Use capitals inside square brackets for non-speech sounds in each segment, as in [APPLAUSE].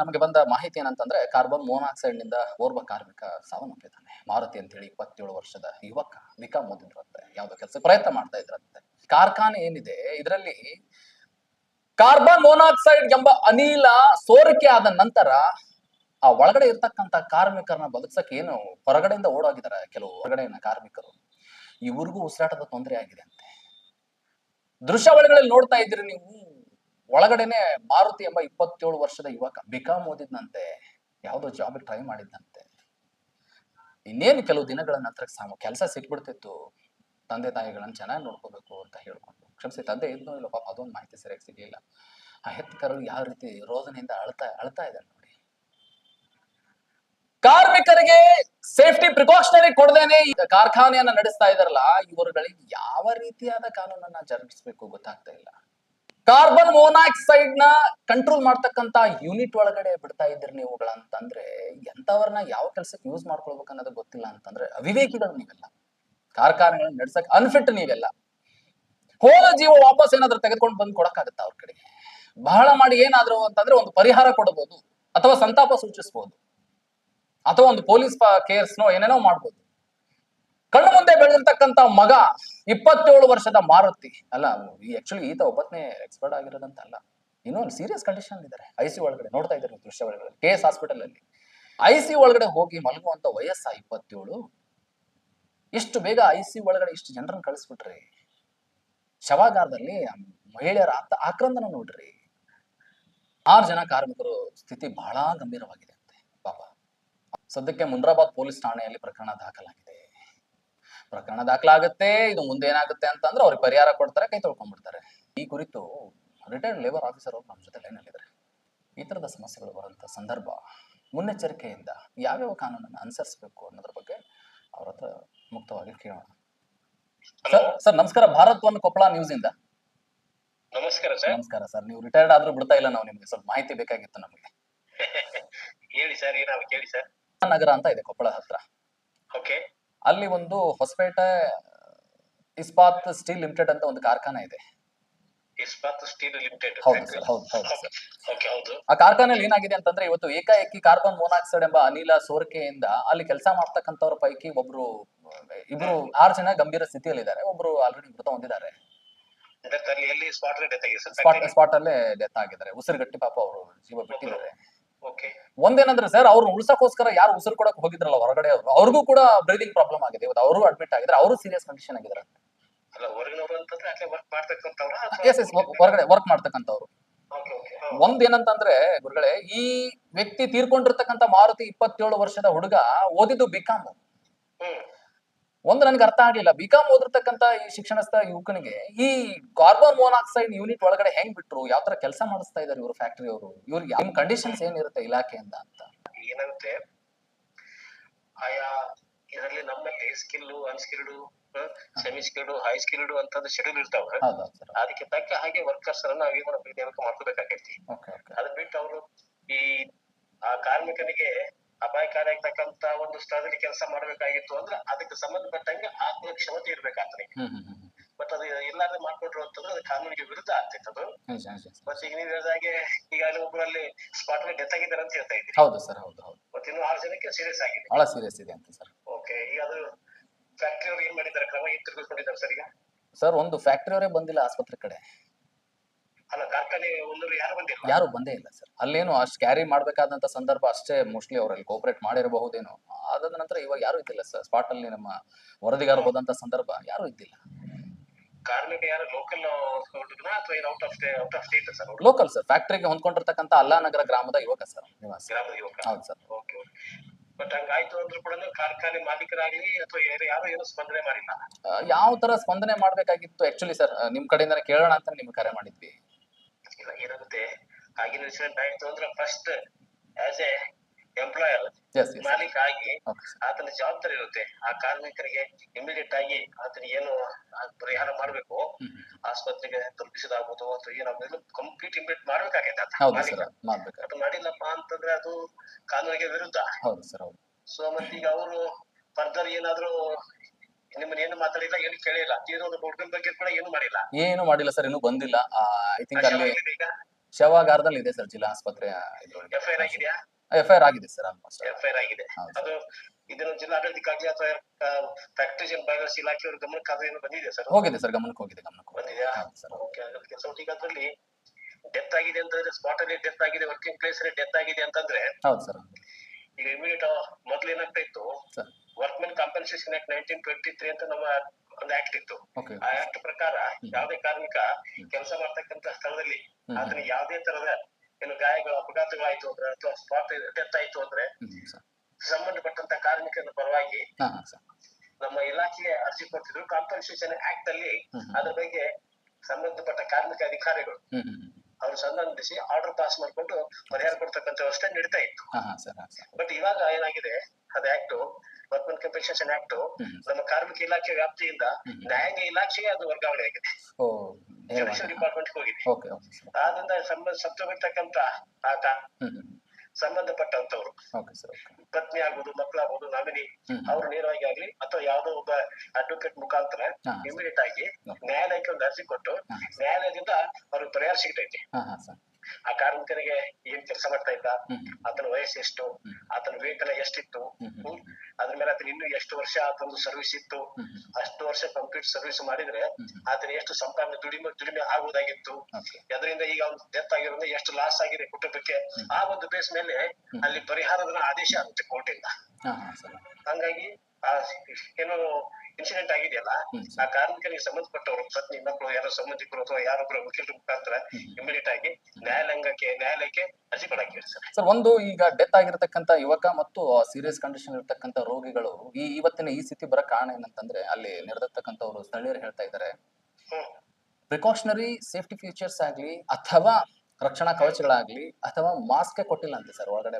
ನಮಗೆ ಬಂದ ಮಾಹಿತಿ ಏನಂತಂದ್ರೆ ಕಾರ್ಬನ್ ಮೊನಾಕ್ಸೈಡ್ನಿಂದ ಓರ್ವ ಕಾರ್ಮಿಕ ಸಾವನ್ನಪ್ಪಿದ್ದಾನೆ. ಮಾರುತಿ ಅಂತ ಹೇಳಿ ಇಪ್ಪತ್ತೇಳು ವರ್ಷದ ಯುವಕ ಬಿಕಾಂ ಓದಿದ್ರಂತೆ ಯಾವುದೋ ಕೆಲಸ ಪ್ರಯತ್ನ ಮಾಡ್ತಾ ಇದ್ರಂತೆ. ಕಾರ್ಖಾನೆ ಏನಿದೆ, ಇದರಲ್ಲಿ ಕಾರ್ಬನ್ ಮೋನಾಕ್ಸೈಡ್ ಎಂಬ ಅನಿಲ ಸೋರಿಕೆ ಆದ ನಂತರ ಆ ಒಳಗಡೆ ಇರ್ತಕ್ಕಂತ ಕಾರ್ಮಿಕರನ್ನ ಬದುಕ್ಸಕ್ಕೆ ಏನು ಹೊರಗಡೆಯಿಂದ ಓಡೋಗಿದ್ದಾರೆ ಕೆಲವು ಹೊರಗಡೆಯನ್ನ ಕಾರ್ಮಿಕರು. ಇವ್ರಿಗೂ ಉಸಿರಾಟದ ತೊಂದರೆ ಆಗಿದೆ ಅಂತೆ. ದೃಶ್ಯಾವಳಿಗಳಲ್ಲಿ ನೋಡ್ತಾ ಇದ್ರಿ ನೀವು. ಒಳಗಡೆನೆ ಮಾರುತಿ ಎಂಬ ಇಪ್ಪತ್ತೇಳು ವರ್ಷದ ಯುವಕ ಬಿಕಾಂ ಓದಿದ್ನಂತೆ, ಯಾವುದೋ ಜಾಬ್ ಟ್ರೈ ಮಾಡಿದ್ನಂತೆ. ಇನ್ನೇನು ಕೆಲವು ದಿನಗಳ ನಂತರ ಸಾಮ, ಕೆಲಸ ಸಿಕ್ಬಿಡ್ತಿತ್ತು. ತಂದೆ ತಾಯಿಗಳನ್ನ ಚೆನ್ನಾಗಿ ನೋಡ್ಕೋಬೇಕು ಅಂತ ಹೇಳ್ಕೊಂಡು. ಕ್ಷಮಿಸಿ, ತಂದೆ ಇದ್ನೋ ಇಲ್ಲ ಪಾಪ ಅದೊಂದು ಮಾಹಿತಿ ಸರಿಯಾಗಿ ಸಿಗ್ಲಿಲ್ಲ. ಆ ಹೆತ್ತ ಕರಳು ಯಾವ ರೀತಿ ರೋದನೆಯಿಂದ ಅಳ್ತಾ ಅಳ್ತಾ ಇದ್ದಾರೆ ನೋಡಿ. ಕಾರ್ಮಿಕರಿಗೆ ಸೇಫ್ಟಿ ಪ್ರಿಕಾಷನರಿ ಕೊಡದೇನೆ ಕಾರ್ಖಾನೆಯನ್ನ ನಡೆಸ್ತಾ ಇದಾರಲ್ಲ ಇವರುಗಳಿಗೆ ಯಾವ ರೀತಿಯಾದ ಕಾನೂನನ್ನ ಜರುಗಿಸಬೇಕು ಗೊತ್ತಾಗ್ತಾ ಇಲ್ಲ. ಕಾರ್ಬನ್ ಮೋನಾಕ್ಸೈಡ್ನ ಕಂಟ್ರೋಲ್ ಮಾಡ್ತಕ್ಕಂತ ಯೂನಿಟ್ ಒಳಗಡೆ ಬಿಡ್ತಾ ಇದ್ರಿ ನೀವುಗಳಂತಂದ್ರೆ ಎಂತವ್ರನ್ನ ಯಾವ ಕೆಲ್ಸಕ್ಕೆ ಯೂಸ್ ಮಾಡ್ಕೊಳ್ಬೇಕು ಅನ್ನೋದು ಗೊತ್ತಿಲ್ಲ ಅಂತಂದ್ರೆ ಅವಿವೇಕಿಗಳು ನೀವೆಲ್ಲ. ಕಾರ್ಖಾನೆಗಳನ್ನ ನಡ್ಸಕ್ ಅನ್ಫಿಟ್ ನೀವೆಲ್ಲ. ಹೋದ ಜೀವ ವಾಪಸ್ ಏನಾದ್ರೂ ತೆಗೆದುಕೊಂಡು ಬಂದು ಕೊಡಕ್ಕಾಗತ್ತ ಅವ್ರ ಕಡೆಗೆ? ಬಹಳ ಮಾಡಿ ಏನಾದ್ರು ಅಂತಂದ್ರೆ ಒಂದು ಪರಿಹಾರ ಕೊಡಬಹುದು ಅಥವಾ ಸಂತಾಪ ಸೂಚಿಸಬಹುದು ಅಥವಾ ಒಂದು ಪೊಲೀಸ್ ಕೇರ್ಸ್ನೋ ಏನೇನೋ ಮಾಡ್ಬೋದು. ಕಣ್ಣು ಮುಂದೆ ಬೆಳೆದಿರ್ತಕ್ಕಂತ ಮಗ ಇಪ್ಪತ್ತೇಳು ವರ್ಷದ ಮಾರುತಿ. ಅಲ್ಲ ಆಕ್ಚುಲಿ ಈತ ಒಬ್ಬನೇ ಎಕ್ಸ್ಪರ್ಟ್ ಆಗಿರೋದಂತ ಅಲ್ಲ ಇನ್ನೂ ಒಂದು ಸೀರಿಯಸ್ ಕಂಡೀಷನ್ ಇದ್ದಾರೆ ಐ ಸಿ ಒಳಗಡೆ ನೋಡ್ತಾ ಇದ್ದಾರೆ ದೃಶ್ಯ ಒಳಗಡೆ? ಕೆ ಎಸ್ ಹಾಸ್ಪಿಟಲ್ ಅಲ್ಲಿ. ಐ ಸಿ ಒಳಗಡೆ ಹೋಗಿ ಮಲಗುವಂತ ವಯಸ್ಸ ಇಪ್ಪತ್ತೇಳು? ಇಷ್ಟು ಬೇಗ ಐ ಸಿ ಒಳಗಡೆ ಇಷ್ಟು ಜನರನ್ನು ಕಳಿಸ್ಬಿಟ್ರಿ. ಶವಾಗಾರದಲ್ಲಿ ಮಹಿಳೆಯರ ಆತ ಆಕ್ರಂದನ ನೋಡ್ರಿ. ಆರು ಜನ ಕಾರ್ಮಿಕರು ಸ್ಥಿತಿ ಬಹಳ ಗಂಭೀರವಾಗಿದೆ ಅಂತೆ, ಪಾಪ. ಸದ್ಯಕ್ಕೆ ಮುನ್ರಾಬಾದ್ ಪೊಲೀಸ್ ಠಾಣೆಯಲ್ಲಿ ಪ್ರಕರಣ ದಾಖಲಾಗಿದೆ. ಪ್ರಕರಣ ದಾಖಲಾಗುತ್ತೆ ಇದು ಮುಂದೆ ಏನಾಗುತ್ತೆ ಅಂತಂದ್ರೆ ಅವ್ರಿಗೆ ಪರಿಹಾರ ಕೊಡ್ತಾರೆ ಕೈ ತೊಳ್ಕೊಂಡ್ಬಿಡ್ತಾರೆ. ಈ ಕುರಿತು ರಿಟೈರ್ಡ್ ಲೇಬರ್ ಆಫೀಸರ್ ಅವರು ನಮ್ಮ ಜೊತೆ ಏನಿದ್ದಾರೆ ಈ ತರದ ಸಮಸ್ಯೆಗಳು ಬರುವಂತ ಸಂದರ್ಭ ಮುನ್ನೆಚ್ಚರಿಕೆಯಿಂದ ಯಾವ್ಯಾವ ಕಾನೂನನ್ನು ಅನುಸರಿಸಬೇಕು ಅನ್ನೋದ್ರ ಬಗ್ಗೆ ಅವ್ರ ಹತ್ರ ಮುಕ್ತವಾಗಿ ಕೇಳೋಣ. ಸರ್ ಸರ್ ನಮಸ್ಕಾರ. ಭಾರತ್ ಒನ್ ಕೊಪ್ಪಳ ನ್ಯೂಸ್ ಇಂದ. ನಮಸ್ಕಾರ ಸರ್. ನಮಸ್ಕಾರ ಸರ್. ನೀವು ರಿಟೈರ್ಡ್ ಆದ್ರೂ ಬಿಡ್ತಾ ಇಲ್ಲ ನಾವು ನಿಮ್ಗೆ ಸ್ವಲ್ಪ ಮಾಹಿತಿ ಬೇಕಾಗಿತ್ತು ನಮಗೆ. [LAUGHS] ಹೇಳಿ ಸರ್ ಏನಾಗ ಕೇಳಿ ಸರ್. ನಗರ ಅಂತ ಇದೆ ಕೊಪ್ಪಳ ಹತ್ರ. ಓಕೆ ಅಲ್ಲಿ ಒಂದು ಹೊಸಪೇಟೆ ಇಸ್ಪಾತ್ ಸ್ಟೀಲ್ ಲಿಮಿಟೆಡ್ ಅಂತ ಒಂದು ಕಾರ್ಖಾನೆ ಇದೆ. ಆ ಕಾರ್ಖಾನೆಯಲ್ಲಿ ಏನಾಗಿದೆ ಅಂತಂದ್ರೆ ಇವತ್ತು ಏಕಾಏಕಿ ಕಾರ್ಬನ್ ಮೊನಾಕ್ಸೈಡ್ ಎಂಬ ಅನಿಲ ಸೋರಿಕೆಯಿಂದ ಅಲ್ಲಿ ಕೆಲಸ ಮಾಡ್ತಕ್ಕಂಥವ್ರ ಪೈಕಿ ಒಬ್ರು ಇಬ್ರು ಆರು ಜನ ಗಂಭೀರ ಸ್ಥಿತಿಯಲ್ಲಿ ಇದ್ದಾರೆ ಒಬ್ರು ಆಲ್ರೆಡಿ ಮೃತ ಹೊಂದಿದ್ದಾರೆ. ಸ್ಪಾಟ್ ಅಲ್ಲೇ ಡೆತ್ ಆಗಿದ್ದಾರೆ. ಉಸಿರುಗಟ್ಟಿ ಪಾಪ ಅವರು ಜೀವ ಬಿಟ್ಟಿದ್ದಾರೆ. ಒಂದೇನಂದ್ರೆ ಸರ್ ಅವ್ರು ಉಳ್ಸಕ್ಕೋಸ್ಕರ ಯಾರು ಉಸಿರು ಕೊಡಕ್ ಹೋಗಿದ್ರಲ್ಲ ಹೊರಗಡೆ ಅವರು ಅವ್ರಿಗೂ ಕೂಡ ಬ್ರೀದಿಂಗ್ ಪ್ರಾಬ್ಲಮ್ ಆಗಿದೆ. ಇವತ್ತು ಅವರು ಅಡ್ಮಿಟ್ ಆಗಿದ್ರೆ ಅವರು ಸೀರಿಯಸ್ ಕಂಡೀಷನ್ ಆಗಿದ್ದಾರೆ. ಹೊರಗಡೆ ವರ್ಕ್ ಮಾಡ್ತಕ್ಕಂಥವ್ರು. ಓಕೆ ಓಕೆ ಒಂದ್ ಏನಂತಂದ್ರೆ ಗುರುಗಳೇ ಈ ವ್ಯಕ್ತಿ ತೀರ್ಕೊಂಡಿರ್ತಕ್ಕಂಥ ಮಾರುತಿ ಇಪ್ಪತ್ತೇಳು ವರ್ಷದ ಹುಡುಗ ಓದಿದ್ದು ಬಿಕಾಮ್ ಒಂದು ನನಗೆ ಅರ್ಥ ಆಗ್ಲಿಲ್ಲ ಬಿಕಾಮ್ ಓದಿರ್ತಕ್ಕಂಥ ಈ ಶಿಕ್ಷಣಸ್ಥ ಯುವಕನಿಗೆ ಈ ಕಾರ್ಬನ್ ಮೊನಾಕ್ಸೈಡ್ ಯೂನಿಟ್ ಒಳಗಡೆ ಹೆಂಗ್ ಬಿಟ್ರು? ಯಾವ ತರ ಕೆಲಸ ಮಾಡಿಸ್ತಾ ಇದಾರೆ ಇವರು ಫ್ಯಾಕ್ಟರಿ ಅವರು? ಇವ್ರಿಗೆ ನಿಮ್ ಕಂಡೀಷನ್ಸ್ ಏನಿರುತ್ತೆ ಇಲಾಖೆಯಿಂದ ಅಂತ? ಏನಾಗುತ್ತೆ ಆಯಾ ಇದರಲ್ಲಿ ನಮ್ಮಲ್ಲಿ skill unskilled semi skilled high skilled ಅಂತ ಶೆಡ್ಯೂಲ್ ಇರ್ತಾವ ಅದಕ್ಕೆ ತಕ್ಕ ಹಾಗೆ ವರ್ಕರ್ಸ್ ಅನ್ನ ನಾವ್ ಏನ್ ಮಾಡ್ಬೇಕು? ನೇಮಕ ಮಾಡ್ಕೋಬೇಕಾಗೈತಿ. ಅದ್ ಬಿಟ್ಟು ಅವರು ಈ ಆ ಕಾರ್ಮಿಕನಿಗೆ ಅಪಾಯಕಾರಿ ಆಗ್ತಕ್ಕಂತ ಒಂದು ಸ್ಥಳದಲ್ಲಿ ಕೆಲಸ ಮಾಡ್ಬೇಕಾಗಿತ್ತು ಅಂದ್ರೆ ಅದಕ್ಕೆ ಸಂಬಂಧಪಟ್ಟಂಗೆ ಆತ್ಮ ಕ್ಷಮತೆ ಇರ್ಬೇಕು ಹ್ಮ್ ಹ್ಮ್ ಹ್ಮ್. ಬಟ್ ಅದು ಎಲ್ಲಾದ್ರೂ ಮಾಡ್ಕೊಟ್ರು ಅಂತಂದ್ರೆ ಅದು ಕಾನೂನಿಗೆ ವಿರುದ್ಧ ಆಗ್ತಿತ್ತು ಅದು. ಬಟ್ ಈಗ ನೀವು ಹೇಳಿದಾಗೆ ಈಗಾಗಲೇ ಒಬ್ಬರಲ್ಲಿ ಸ್ಪಾಟ್ ಡೆತ್ ಆಗಿದ್ದಾರೆ ಅಂತ ಹೇಳ್ತಾ ಇದ್ದೀರಿ. ಹೌದು ಸರ್ ಹೌದು ಹೌದು. ಮತ್ತೆ ಇನ್ನು ಆರು ಜನಕ್ಕೆ ಸೀರಿಯಸ್ ಆಗಿದೆ. ಬಹಳ ಸೀರಿಯಸ್ ಇದೆ ಅಂತ ಸರ್. ಓಕೆ ಈಗ ಅದು ಫ್ಯಾಕ್ಟರಿ ಅವ್ರು ಏನ್ ಮಾಡಿದ್ದಾರೆ? ಕ್ರಮ ಏನ್ ತಿರ್ಗಿಸ್ಕೊಂಡಿದ್ದಾರೆ ಸರ್ ಈಗ? ಸರ್ ಒಂದು ಫ್ಯಾಕ್ಟರಿ ಅವರೇ ಬಂದಿಲ್ಲ ಆಸ್ಪತ್ರೆ ಕಡೆ. ಯಾರು ಬಂದಿಲ್ಲ? ಯಾರು ಬಂದೇ ಇಲ್ಲ ಸರ್. ಅಲ್ಲೇನು ಅಷ್ಟು ಕ್ಯಾರಿ ಮಾಡಬೇಕಾದಂತ ಸಂದರ್ಭ ಅಷ್ಟೇ ಮೋಸ್ಟ್ಲಿ ಅವರಲ್ಲಿ ಕೋಪರೇಟ್ ಮಾಡಿರಬಹುದೇನೋ. ಅದಾದ ನಂತರ ಇವಾಗ ಯಾರು ಇದ್ದಿಲ್ಲ ಸರ್. ಸ್ಪಾಟ್ ಅಲ್ಲಿ ನಮ್ಮ ವರದಿಗಾರ ಹೋದಂತ ಸಂದರ್ಭ ಯಾರು ಇದ್ದಿಲ್ಲ. Local sir? ಅವ್ರು ಲೋಕಲ್ ಸರ್ ಫ್ಯಾಕ್ಟರಿಗೆ ಹೊಂದ್ಕೊಂಡಿರ್ತಕ್ಕಂಥ ಅಲ್ಲಾನಗರ ಗ್ರಾಮದ ಯುವಕ ಸರ್ ನಿವಾಸಿ. ಹೌದು ಸರ್. ಓಕೆ ಬಟ್ ಹಂಗಾಯ್ತು ಅಂದ್ರೂ ಕೂಡ ಕಾರ್ಖಾನೆ ಮಾಲೀಕರಾಗ್ಲಿ ಅಥವಾ ಯಾರು ಯಾರು ಏನು ಸ್ಪಂದನೆ ಮಾಡಿಲ್ಲ? ಯಾವ ತರ ಸ್ಪಂದನೆ ಮಾಡ್ಬೇಕಾಗಿತ್ತು ಆಕ್ಚುಲಿ ಸರ್? ನಿಮ್ ಕಡೆಯಿಂದ ಕೇಳೋಣ ಅಂತ ನಿಮ್ಗೆ ಕರೆ ಮಾಡಿದ್ವಿ. ಏನಾಗುತ್ತೆ ಆಗಿನ ಇನ್ಸಿಡೆಂಟ್ ಆಯ್ತು ಅಂದ್ರೆ ಫಸ್ಟ್ ಆಸ್ ಎ ಎಂಪ್ಲಾಯರ್ ಮಾಲೀಕ ಆಗಿ ಆತನ ಜವಾಬ್ದಾರಿ ಇರುತ್ತೆ. ಆ ಕಾರ್ಮಿಕರಿಗೆ ಇಮಿಡಿಯೇಟ್ ಆಗಿ ಆತನ ಏನು ಪರಿಹಾರ ಮಾಡ್ಬೇಕು ಆಸ್ಪತ್ರೆಗೆ ತಲುಪಿಸೋದಾಗ್ಬೋದು ಅಥವಾ ಏನಾಗ್ಬೋದು ಕಂಪ್ಲೀಟ್ ಇಮಿಡಿಯೇಟ್ ಮಾಡ್ಬೇಕಾಗೈತೆ ಆತ ಅದು ಮಾಡಿಲ್ಲಪ್ಪ ಅಂತಂದ್ರೆ ಅದು ಕಾನೂನಿಗೆ ವಿರುದ್ಧ. ಸೊ ಮತ್ತೀಗ ಅವರು ಫರ್ದರ್ ಏನಾದ್ರು ನಿಮ್ಮನ್ನ ಏನು ಮಾತಾಡಿಲ್ಲ ಏನು ಕೇಳಿಲ್ಲ. ಒಂದು ಹುಡುಗನ ಬಗ್ಗೆ ಕೂಡ ಏನು ಮಾಡಿಲ್ಲ. ಏನು ಮಾಡಿಲ್ಲ ಸರ್ ಇನ್ನು ಬಂದಿಲ್ಲ. ಐ ಥಿಂಕ್ ಅಲ್ಲಿ ಶವ ಶವಾಗಾರದಲ್ಲಿ ಇದೆ ಸರ್ ಜಿಲ್ಲಾ ಆಸ್ಪತ್ರೆ ಎಫ್ಐಆರ್ ಆಗಿದೆಯಾ? ಎಫ್ ಐ ಆರ್ ಆಗಿದೆ ಸರ್ ಆಲ್ಮೋಸ್ಟ್ ಎಫ್ಐಆರ್ ಆಗಿದೆ. ಹೌದು. ಅದು ಇದನ್ನು ಜಿಲ್ಲಾಡಳಿತಕ್ಕಾಗಲಿ ಅಥವಾ ಅಂಡ್ ಬಯೋಲಜಿ ಗಮನಕ್ಕೆ ಆದ್ರೆ ಏನು ಬಂದಿದೆ ಸರ್? ಹೋಗಿದೆ ಸರ್ ಗಮನಕ್ಕೆ ಹೋಗಿದೆ ಗಮನಕ್ಕೆ ಬಂದಿದೆಯಾ? ಓಕೆ ಕೆಲಸ ಈಗ ಅದರಲ್ಲಿ ಡೆತ್ ಆಗಿದೆ ಅಂತಂದ್ರೆ ಸ್ಪಾಟ್ ಅಲ್ಲಿ ಡೆತ್ ಆಗಿದೆ ವರ್ಕಿಂಗ್ ಪ್ಲೇಸ್ ಅಲ್ಲಿ ಡೆತ್ ಆಗಿದೆ ಅಂತಂದ್ರೆ ಹೌದು ಸರ್. ಈಗ ಇಮಿಡಿಯೇಟ್ ಮೊದ್ಲು ಏನಾಗ್ತಾ ಇತ್ತು sir. Compensation act nineteen twenty three ಅಂತ ನಮ್ಮ ಒಂದು ಆಕ್ಟ್ ಇತ್ತು. ಆ ಆಕ್ಟ್ ಪ್ರಕಾರ ಯಾವುದೇ ಕಾರ್ಮಿಕ ಕೆಲಸ ಮಾಡ್ತಕ್ಕಂತ ಸ್ಥಳದಲ್ಲಿ ಆತನ ಯಾವುದೇ ತರದ ಏನು ಗಾಯಗಳು ಅಪಘಾತಗಳಾಯ್ತು ಅಂದ್ರೆ ಅಥವಾ ಸ್ಪಾಟ್ ಡೆತ್ ಆಯ್ತು ಅಂದ್ರೆ ಸಂಬಂಧಪಟ್ಟಂತ ಕಾರ್ಮಿಕನ ಪರವಾಗಿ ನಮ್ಮ ಇಲಾಖೆಗೆ ಅರ್ಜಿ ಕೊಡ್ತಿದ್ರು. ಕಾಂಪನ್ಸೇಷನ್ ಆಕ್ಟ್ ಅಲ್ಲಿ. ಅದ್ರ ಬಗ್ಗೆ ಸಂಬಂಧಪಟ್ಟ ಕಾರ್ಮಿಕ ಅಧಿಕಾರಿಗಳು. ಅವರು ಸಂಬಂಧಿಸಿ ಆರ್ಡರ್ ಪಾಸ್ ಮಾಡ್ಕೊಂಡು ಪರಿಹಾರ ಕೊಡ್ತಕ್ಕಂತ ವ್ಯವಸ್ಥೆ ನಡೀತಾ ಇತ್ತು. ಬಟ್ ಇವಾಗ ಏನಾಗಿದೆ? ಅದ ಆಕ್ಟ್ ವರ್ಕ್ಮೆನ್ ಕಂಪನ್ಸೇಷನ್ ಆಕ್ಟ್ ನಮ್ಮ ಕಾರ್ಮಿಕ ಇಲಾಖೆ ವ್ಯಾಪ್ತಿಯಿಂದ ನ್ಯಾಯಾಂಗ ಇಲಾಖೆಗೆ ಅದು ವರ್ಗಾವಣೆ ಆಗಿದೆ. ಜುಡಿಷಿಯಲ್ ಡಿಪಾರ್ಟ್ಮೆಂಟ್ ಹೋಗಿದೆ. ಆದ್ರಿಂದ ಸಂಬಂಧ ಸತ್ತೋಗಿರ್ತಕ್ಕಂಥ ಆತ ಸಂಬಂಧಪಟ್ಟಂತವ್ರು ಪತ್ನಿ ಆಗ್ಬೋದು ಮಕ್ಕಳಾಗ್ಬೋದು ನಾಮಿನಿ. ಅವ್ರು ನೇರವಾಗಿ ಆಗ್ಲಿ ಅಥವಾ ಯಾವುದೋ ಒಬ್ಬ ಅಡ್ವೊಕೇಟ್ ಮುಖಾಂತರ. ಇಮಿಡಿಯೇಟ್ ಆಗಿ. ನ್ಯಾಯಾಲಯಕ್ಕೆ ಒಂದು ಅರ್ಜಿ ಕೊಟ್ಟು. ನ್ಯಾಯಾಲಯದಿಂದ ಅವ್ರಿಗೆ ಪರಿಹಾರ ಸಿಗ್ತೈತಿ. ಆ ಕಾರ್ಮಿಕರಿಗೆ ಏನ್ ಕೆಲಸ ಮಾಡ್ತಾ ಇದ್ದ? ಆತನ ವಯಸ್ಸು ಎಷ್ಟು. ಆತನ ವೇತನ ಎಷ್ಟಿತ್ತು? ಅದ್ರ ಆತನ ಇನ್ನು ಎಷ್ಟು ವರ್ಷ ಆತೊಂದು ಸರ್ವಿಸ್ ಇತ್ತು ಅಷ್ಟು ವರ್ಷ ಕಂಪ್ಲೀಟ್ ಸರ್ವಿಸ್ ಮಾಡಿದ್ರೆ. ಆತನ ಎಷ್ಟು ಸಂಪಾದನೆ ದುಡಿಮೆ ದುಡಿಮೆ ಆಗುವುದಾಗಿತ್ತು. ಅದರಿಂದ ಈಗ ಒಂದು ಡೆತ್ ಆಗಿರೋದ್ರಿಂದ ಎಷ್ಟು ಲಾಸ್ ಆಗಿದೆ ಕುಟುಂಬಕ್ಕೆ ಆ ಒಂದು ಬೇಸ್ ಮೇಲೆ ಅಲ್ಲಿ ಪರಿಹಾರದ ಆದೇಶ ಆಗುತ್ತೆ ಕೋರ್ಟಿಂದ ಹಂಗಾಗಿ ಆ ಏನು ಇನ್ಸಿಡೆಂಟ್ ಆಗಿದೆಯಲ್ಲ. ಆ ಕಾರ್ಮಿಕರಿಗೆ ಸಂಬಂಧಪಟ್ಟವರು ಪತ್ನಿ ಮಕ್ಕಳು ಯಾರೋ ಸಂಬಂಧಿಕರು ಅಥವಾ ಯಾರೊಬ್ಬರ ವಕೀಲರ ಮುಖಾಂತರ ಇಮಿಡಿಯೇಟ್ ಆಗಿ ನ್ಯಾಯಾಲಯಕ್ಕೆ ನ್ಯಾಯಾಲಯಕ್ಕೆ ಅರ್ಜಿ ಕೊಡಕ್ಕೆ ಸರ್. ಒಂದು ಈಗ ಡೆತ್ ಆಗಿರತಕ್ಕಂತ ಯುವಕ ಮತ್ತು ಸೀರಿಯಸ್ ಕಂಡೀಷನ್ ಇರತಕ್ಕಂತ ರೋಗಿಗಳು ಈ ಇವತ್ತಿನ ಈ ಸ್ಥಿತಿ ಬರೋ ಕಾರಣ ಏನಂತಂದ್ರೆ ಅಲ್ಲಿ ನಡೆದಿರ್ತಕ್ಕಂಥವ್ರು ಸ್ಥಳೀಯರು ಹೇಳ್ತಾ ಇದ್ದಾರೆ. ಪ್ರಿಕಾಷನರಿ ಸೇಫ್ಟಿ ಫೀಚರ್ಸ್ ಆಗ್ಲಿ ಅಥವಾ ರಕ್ಷಣಾ ಕವಚಗಳಾಗ್ಲಿ ಅಥವಾ ಮಾಸ್ಕ್ ಕೊಟ್ಟಿಲ್ಲ ಅಂತೆ ಸರ್ ಒಳಗಡೆ.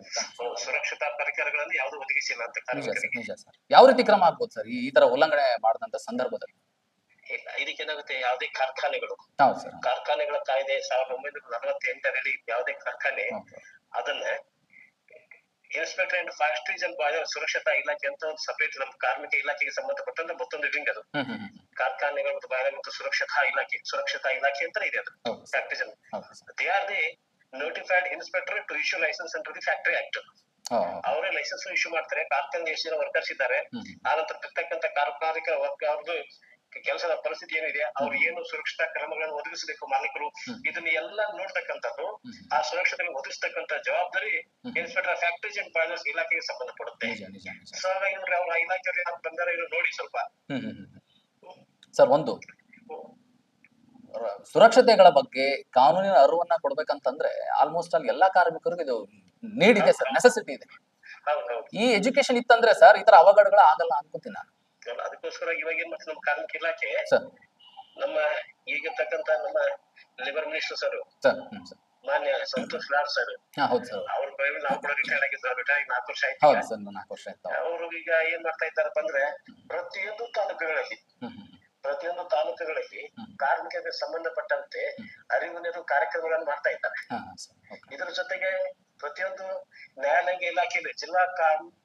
ಸುರಕ್ಷತಾ ಪರಿಕರಗಳನ್ನು ಯಾವುದು ಒದಗಿಸಿಲ್ಲ ಅಂತ ನಿಜ ಸರ್ ನಿಜ ಸರ್. ಯಾವ ರೀತಿ ಕ್ರಮ ಆಗ್ಬೋದು ಸರ್ ಈ ತರ ಉಲ್ಲಂಘನೆ ಮಾಡಿದಂತ ಸಂದರ್ಭದಲ್ಲಿ? ಇಲ್ಲ ಇದಕ್ಕೆ ಏನಾಗುತ್ತೆ ಯಾವುದೇ ಕಾರ್ಖಾನೆಗಳು. ಕಾರ್ಖಾನೆಗಳ ಕಾಯ್ದೆ ಸಾವಿರದ ಒಂಬೈನೂರ ನಲವತ್ತೆಂಟರಲ್ಲಿ ಯಾವುದೇ ಕಾರ್ಖಾನೆ ಅದನ್ನ ಇನ್ಸ್ಪೆಕ್ಟರ್ ಅಂಡ್ ಫಾಸ್ಟ್ ಬಾಯ್ಲರ್ ಸುರಕ್ಷತಾ ಇಲಾಖೆ ಅಂತ ಒಂದು ಸಪರೇಟ್ ನಮ್ಮ ಕಾರ್ಮಿಕ ಇಲಾಖೆಗೆ ಸಂಬಂಧಪಟ್ಟಂತ ಮತ್ತೊಂದು ವಿಂಗ್ ಅದು. ಕಾರ್ಖಾನೆಗಳು ಮತ್ತು ಬಯಲ ಮತ್ತು ಸುರಕ್ಷತಾ ಇಲಾಖೆ ಸುರಕ್ಷತಾ ಇಲಾಖೆ ಅಂತ ಇದೆ ಅದು. Factory they are the notified inspector to issue license under the factory act ಅವರೇ ಲೈಸೆನ್ಸ್ ಇಶ್ಯೂ ಮಾಡ್ತಾರೆ. ಕಾರ್ಖಾನೆ ಎಷ್ಟು ಜನ ವರ್ಕರ್ಸ್ ಇದ್ದಾರೆ. ಆನಂತರ ಇರ್ತಕ್ಕಂಥ ಕಾರ್ಖಾನಿಕ ವರ್ಗ ಅವ್ರದ್ದು ಕೆಲಸದ ಪರಿಸ್ಥಿತಿ ಏನಿದೆ ಅವ್ರು ಏನು ಸುರಕ್ಷತಾ ಕ್ರಮಗಳನ್ನು ಒದಗಿಸಬೇಕು ಮಾಲೀಕರು. ಇದನ್ನ ಎಲ್ಲ ನೋಡ್ತಕ್ಕಂಥದ್ದು ಆ ಸುರಕ್ಷತೆ ಒದಗಿಸ್ತಕ್ಕಂತ ಜವಾಬ್ದಾರಿ ಇನ್ಸ್ಪೆಕ್ಟರ್ ಫ್ಯಾಕ್ಟರೀಸ್ ಅಂಡ್ ಬಾಯ್ಲರ್ಸ್ ಇಲಾಖೆಗೆ ಸಂಬಂಧಪಡುತ್ತೆ. ಸೊ ಹಾಗಾಗಿ ನೋಡ್ರಿ ಅವ್ರ ಇಲಾಖೆಯವ್ರು ಏನಾದ್ರು ಬಂದಾರ ಏನೋ ನೋಡಿ ಸ್ವಲ್ಪ. ಸರ್ ಒಂದು. ಸುರಕ್ಷತೆಗಳ ಬಗ್ಗೆ ಕಾನೂನಿನ ಅರಿವನ್ನ ಕೊಡ್ಬೇಕಂತಂದ್ರೆ ಆಲ್ಮೋಸ್ಟ್ ಅಲ್ಲಿ ಎಲ್ಲಾ ಕಾರ್ಮಿಕರಿಗೂ ಇದು ನೀಡಿದೆ ಇದೆ ಸರ್ ನೆಸೆಸಿಟಿ ಇದೆ. ಈ ಎಜುಕೇಶನ್ ಇತ್ತಂದ್ರೆ ಸರ್ ಇತರ ತರ ಅವಘಡಗಳು ಆಗಲ್ಲ ಅನ್ಕೋತೀನಿ ನಾನು. ಅದಕ್ಕೋಸ್ಕರ ಇವಾಗ ಏನ್ ಮಾಡ್ತಾರೆ ನಮ್ಮ ಕಾರ್ಮಿಕ ಇಲಾಖೆ ಸರ್. ನಮ್ಮ ಈಗಿರ್ತಕ್ಕಂತ ನಮ್ಮ ಲೇಬರ್ ಮಿನಿಸ್ಟರ್ ಸರ್ ಸರ್ ಮಾನ್ಯ ಸಂತೋಷ್ ಲಾಡ್ ಸರ್. ಹೌದು ಸರ್. ಅವ್ರ ಪ್ರೈವೇಟ್ ನಾವು ಕೂಡ ರಿಟೈರ್ಡ್ ಆಗಿದ್ರು ರಿಟೈರ್ ಆಗಿ ನಾಲ್ಕು ವರ್ಷ ಆಯ್ತು ಹೌದು ಸರ್ ನಾಲ್ಕು ವರ್ಷ ಆಯ್ತು. ಅವರು ಈಗ ಏನ್ ಮಾಡ್ತಾ ಇದ್ದಾರಪ್ಪ ಅಂದ್ರೆ ಪ್ರತಿಯೊಂದು ತಾಲೂಕುಗಳಲ್ಲಿ ಪ್ರತಿಯೊಂದು ತಾಲೂಕುಗಳಲ್ಲಿ. ಕಾರ್ಮಿಕರಿಗೆ ಸಂಬಂಧಪಟ್ಟಂತೆ. ಅರಿವು ನೀರು ಕಾರ್ಯಕ್ರಮಗಳನ್ನು ಮಾಡ್ತಾ ಇದ್ದಾರೆ. ಇದರ ಜೊತೆಗೆ ಪ್ರತಿಯೊಂದು ನ್ಯಾಯಾಲಯ ಇಲಾಖೆಯಲ್ಲಿ ಜಿಲ್ಲಾ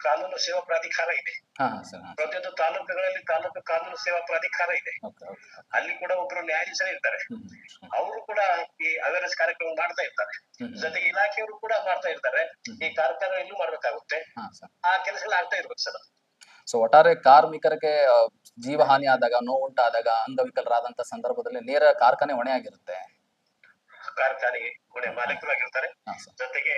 ಕಾನೂನು ಸೇವಾ ಪ್ರಾಧಿಕಾರ ಇದೆ. ಪ್ರತಿಯೊಂದು ತಾಲೂಕುಗಳಲ್ಲಿ ತಾಲೂಕು ಕಾನೂನು ಸೇವಾ ಪ್ರಾಧಿಕಾರ ಇದೆ. ಅಲ್ಲಿ ಕೂಡ ಒಬ್ರು ನ್ಯಾಯಾಧೀಶರು ಇರ್ತಾರೆ ಅವರು ಕೂಡ ಈ ಅವೇರ್ನೆಸ್ ಕಾರ್ಯಕ್ರಮ ಮಾಡ್ತಾ ಇರ್ತಾರೆ. ಜೊತೆಗೆ ಇಲಾಖೆಯವರು ಕೂಡ ಮಾಡ್ತಾ ಇರ್ತಾರೆ. ಈ ಕಾರ್ಯಕ್ರಮ ಮಾಡ್ಬೇಕಾಗುತ್ತೆ. ಹಾ ಸರ್. ಆ ಕೆಲಸಗಳು ಆಗ್ತಾ ಇರ್ಬೇಕು ಸರ್. ಸೊ ಒಟ್ಟಾರೆ ಕಾರ್ಮಿಕರಿಗೆ ಜೀವ ಹಾನಿ ಆದಾಗ ನೋವುಂಟಾದಾಗ ಅಂಗವಿಕಲರಾದಂತ ಸಂದರ್ಭದಲ್ಲಿ ನೇರ ಕಾರ್ಖಾನೆ ಹೊಣೆ ಆಗಿರುತ್ತೆ ಕಾರ್ಖಾನೆಗೆ ಹೊಣೆ ಮಾಲೀಕರು ಆಗಿರ್ತಾರೆ ಜೊತೆಗೆ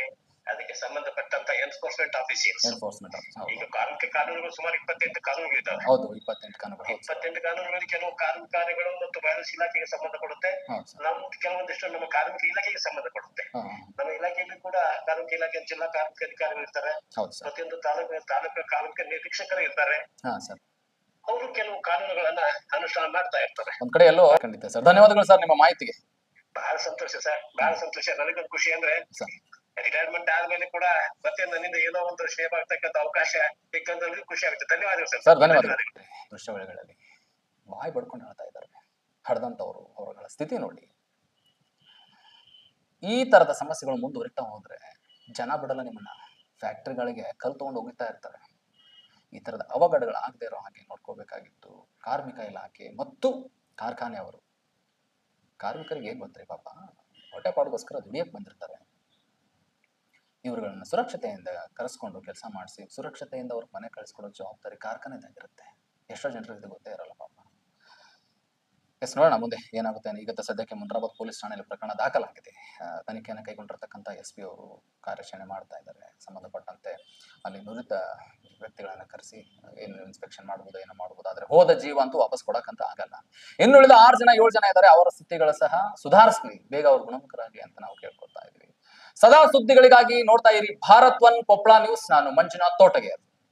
ಅದಕ್ಕೆ ಸಂಬಂಧಪಟ್ಟಂತ ಎನ್ಫೋರ್ಸ್ಮೆಂಟ್ ಆಫೀಸರ್ಸ್ ಎನ್ಫೋರ್ಸ್ಮೆಂಟ್ ಈಗ ಕಾರ್ಮಿಕ ಕಾನೂನುಗಳು ಸುಮಾರು ಇಪ್ಪತ್ತೆಂಟು ಕಾನೂನುಗಳಿದ್ದಾವೆ. ಹೌದು ಇಪ್ಪತ್ತೆಂಟು ಇಪ್ಪತ್ತೆಂಟು ಕಾನೂನುಗಳಲ್ಲಿ ಕೆಲವು ಕಾರ್ಮಿಕಾರಿಗಳು ಮತ್ತು ಬಯಲು ಇಲಾಖೆಗೆ ಸಂಬಂಧ ಕೊಡುತ್ತೆ. ನಮ್ಮ ಕೆಲವೊಂದಿಷ್ಟು ನಮ್ಮ ಕಾರ್ಮಿಕ ಇಲಾಖೆಗೆ ಸಂಬಂಧ ಕೊಡುತ್ತೆ. ನಮ್ಮ ಇಲಾಖೆಯಲ್ಲಿ ಕೂಡ ಕಾರ್ಮಿಕ ಇಲಾಖೆ ಜಿಲ್ಲಾ ಕಾರ್ಮಿಕ ಅಧಿಕಾರಿಗಳು ಇರ್ತಾರೆ. ಪ್ರತಿಯೊಂದು ತಾಲೂಕು ತಾಲೂಕು ಕಾರ್ಮಿಕ ನಿರೀಕ್ಷಕರು ಇರ್ತಾರೆ. ಅವರು ಕೆಲವು ಕಾನೂನುಗಳನ್ನ ಅನುಷ್ಠಾನ ಮಾಡ್ತಾ ಇರ್ತಾರೆ. ಒಂದ್ ಕಡೆ ಎಲ್ಲೋ ಖಂಡಿತ ಸರ್. ಧನ್ಯವಾದಗಳು ಸರ್ ನಿಮ್ಮ ಮಾಹಿತಿಗೆ. ಬಹಳ ಸಂತೋಷ ಸರ್. ಬಹಳ ಸಂತೋಷ. ನನಗೊಂದು ಖುಷಿ ಅಂದ್ರೆ ರಿಟೈರ್ಮೆಂಟ್ ಆದ್ಮೇಲೆ ಕೂಡ ಮತ್ತೆ ನನ್ನಿಂದ ಏನೋ ಒಂದು ಶೇಪ್ ಆಗ್ತಕ್ಕಂಥ ಅವಕಾಶ ಸಿಕ್ಕಂದ್ರೆ ಖುಷಿ ಆಗುತ್ತೆ. ಧನ್ಯವಾದಗಳು ಸರ್. ಸರ್ ಧನ್ಯವಾದಗಳು. ದೃಶ್ಯಾವಳಿಗಳಲ್ಲಿ ಬಾಯಿ ಬಡ್ಕೊಂಡು ಹೇಳ್ತಾ ಇದ್ದಾರೆ ಹಡ್ದಂತವ್ರು ಅವರುಗಳ ಸ್ಥಿತಿ ನೋಡಿ. ಈ ತರದ ಸಮಸ್ಯೆಗಳು ಮುಂದುವರಿತಾ ಹೋದ್ರೆ ಜನ ಬಿಡಲ್ಲ ನಿಮ್ಮನ್ನ. ಫ್ಯಾಕ್ಟ್ರಿಗಳಿಗೆ ಕಲ್ ತಗೊಂಡು ಹೋಗ್ತಾ ಇರ್ತಾರೆ. ಈ ತರದ ಅವಘಡಗಳು ಆಗದೆ ಇರೋ ಹಾಗೆ ನೋಡ್ಕೋಬೇಕಾಗಿತ್ತು. ಕಾರ್ಮಿಕ ಇಲಾಖೆ ಮತ್ತು ಕಾರ್ಖಾನೆಯವರು ಕಾರ್ಮಿಕರಿಗೆ ಏನ್ ಗೊತ್ತ್ರಿ ಪಾಪ? ಹೊಟ್ಟೆಪಾಡಿಗೋಸ್ಕರ ದುಡಿಯಕ್ಕೆ ಬಂದಿರ್ತಾರೆ. ಇವ್ರುಗಳನ್ನ ಸುರಕ್ಷತೆಯಿಂದ ಕರೆಸ್ಕೊಂಡು ಕೆಲಸ ಮಾಡಿಸಿ, ಸುರಕ್ಷತೆಯಿಂದ ಅವ್ರ ಮನೆ ಕಳಿಸ್ಕೊಡೋ ಜವಾಬ್ದಾರಿ ಕಾರ್ಖಾನೆದಾಗಿರುತ್ತೆ. ಎಷ್ಟೋ ಜನರಿಗೆ ಇದು ಗೊತ್ತೇ ಇರಲ್ಲ ಪಾಪ. ಎಸ್, ನೋಡೋಣ ಮುಂದೆ ಏನಾಗುತ್ತೆ. ಈಗ ಸದ್ಯಕ್ಕೆ ಮುನ್ರಾಬಾದ್ ಪೊಲೀಸ್ ಠಾಣೆಯಲ್ಲಿ ಪ್ರಕರಣ ದಾಖಲಾಗಿದೆ. ತನಿಖೆಯನ್ನು ಕೈಗೊಂಡಿರ್ತಕ್ಕಂಥ ಎಸ್ ಪಿ ಅವರು ಕಾರ್ಯಾಚರಣೆ ಮಾಡ್ತಾ ಇದ್ದಾರೆ. ಸಂಬಂಧಪಟ್ಟಂತೆ ಅಲ್ಲಿ ನುರಿತ ವ್ಯಕ್ತಿಗಳನ್ನ ಕರೆಸಿ, ಏನು ಇನ್ಸ್ಪೆಕ್ಷನ್ ಮಾಡ್ಬೋದು, ಏನೋ ಮಾಡ್ಬೋದು. ಆದ್ರೆ ಹೋದ ಜೀವ ಅಂತೂ ವಾಪಸ್ ಕೊಡಕ್ಕಂತ ಆಗಲ್ಲ. ಇನ್ನುಳಿದ ಆರು ಜನ ಏಳು ಜನ ಇದ್ದಾರೆ. ಅವರ ಸ್ಥಿತಿಗಳು ಸಹ ಸುಧಾರಿಸ್ಲಿ. ಬೇಗ ಅವ್ರ ಗುಣಮುಖರಾಗಿ ಅಂತ ನಾವು ಕೇಳ್ಕೊಳ್ತಾ ಇದ್ವಿ. ಸದಾ ಸುದ್ದಿಗಳಿಗಾಗಿ ನೋಡ್ತಾ ಇರಿ ಭಾರತ್ ಒನ್ ಕೊಪ್ಪಳ ನ್ಯೂಸ್. ನಾನು ಮಂಜುನಾಥ್ ತೋಟಗೆ